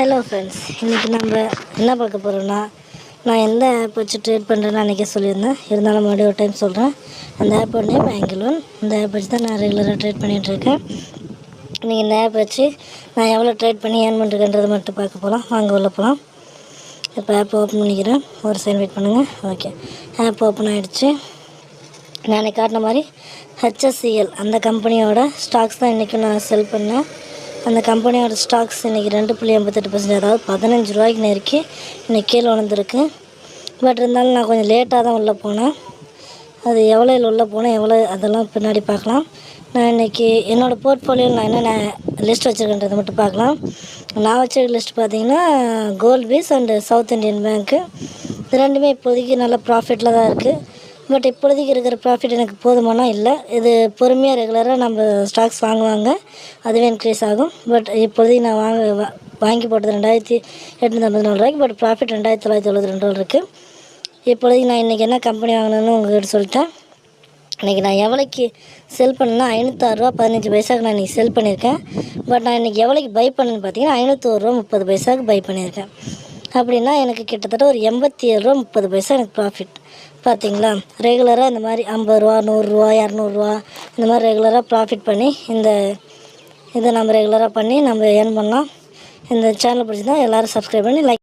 Hello friends இன்றைக்கி நம்ம என்ன பார்க்க போகிறோன்னா நான் எந்த ஆப் வச்சு ட்ரேட் பண்ணுறேன்னு அன்றைக்கே சொல்லியிருந்தேன். இருந்தாலும் மறுபடியும் ஒரு டைம் சொல்கிறேன் அந்த ஆப்போட நேம் ஆங்கிலோன் இந்த ஆப் வச்சு தான் நான் ரெகுலராக ட்ரேட் பண்ணிகிட்ருக்கேன் இன்றைக்கி இந்த ஆப் வச்சு நான் எவ்வளோ ட்ரேட் பண்ணி ஏர்ன் பண்ணுறேன்றதை மட்டும் பார்க்க போகலாம் வாங்க உள்ள போகலாம் இப்போ ஆப் ஓப்பன் பண்ணிக்கிறேன். ஒரு சைன் வெயிட் பண்ணுங்கள் ஓகே ஆப் ஓப்பன் ஆகிடுச்சு நான் காட்டின மாதிரி ஹெச்எஸ்சிஎல் அந்த கம்பெனியோட ஸ்டாக்ஸ் தான் இன்றைக்கும் நான் செல் பண்ணேன். அந்த கம்பெனியோட ஸ்டாக்ஸ் இன்றைக்கி ரெண்டு புள்ளி எண்பத்தெட்டு பர்சன்ட் அதாவது பதினஞ்சு ரூபாய்க்கு நெருக்கி இன்றைக்கி கீழே உணர்ந்துருக்கு பட் இருந்தாலும் நான் கொஞ்சம் லேட்டாக தான் உள்ளே போனேன். அது எவ்வளோ உள்ளே போனேன் எவ்வளோ அதெல்லாம் பின்னாடி பார்க்கலாம். நான் இன்றைக்கி என்னோடய போர்ட்ஃபோலியோவில் நான் என்னென்ன லிஸ்ட் வச்சுருக்கேன்றதை மட்டும் பார்க்கலாம். நான் வச்சிருக்க லிஸ்ட் பார்த்தீங்கன்னா gold bees and South Indian பேங்க்கு இது ரெண்டுமே இப்போதைக்கு நல்ல ப்ராஃபிட்டில் தான் இருக்குது பட் இப்பொழுதைக்கு இருக்கிற ப்ராஃபிட் எனக்கு போதுமானா இல்லை. இது பொறுமையாக ரெகுலராக நம்ம ஸ்டாக்ஸ் வாங்குவாங்க. அதுவே இன்க்ரீஸ் ஆகும். பட் இப்போதைக்கு நான் வாங்க வாங்கி போட்டது ரெண்டாயிரத்தி எட்நூற்றி ஐம்பத்தி நாலு ரூபாய்க்கு பட் ப்ராஃபிட் ரெண்டாயிரத்தி தொள்ளாயிரத்தி எழுபத்தி ரெண்டு ரூபா இருக்குது இப்போதைக்கு நான் இன்றைக்கி என்ன கம்பெனி வாங்கினேன்னு உங்கள்கிட்ட சொல்லிட்டேன். இன்றைக்கி நான் எவ்வளோக்கு செல் பண்ணேன்னா ஐநூற்றாறுரூவா பதினஞ்சு பைசாவுக்கு நான் இன்றைக்கி செல் பண்ணியிருக்கேன். பட் நான் இன்றைக்கி எவ்வளோக்கு பை பண்ணேன்னு பார்த்தீங்கன்னா ஐநூற்றோரு ரூபா முப்பது பைசாவுக்கு பை பண்ணியிருக்கேன். அப்படின்னா எனக்கு கிட்டத்தட்ட ஒரு எண்பத்தி ஏழு ரூபா முப்பது பைசா எனக்கு ப்ராஃபிட் பார்த்தீங்களா ரெகுலராக இந்த மாதிரி ஐம்பது ரூபா நூறுரூவா இரநூறுவா இந்த மாதிரி ரெகுலராக ப்ராஃபிட் பண்ணி இந்த இதை நம்ம ரெகுலராக பண்ணி நம்ம ஏர்ன் பண்ணலாம். இந்த சேனல் பிடிச்சிருந்தா எல்லோரும் சப்ஸ்கிரைப் பண்ணி லைக்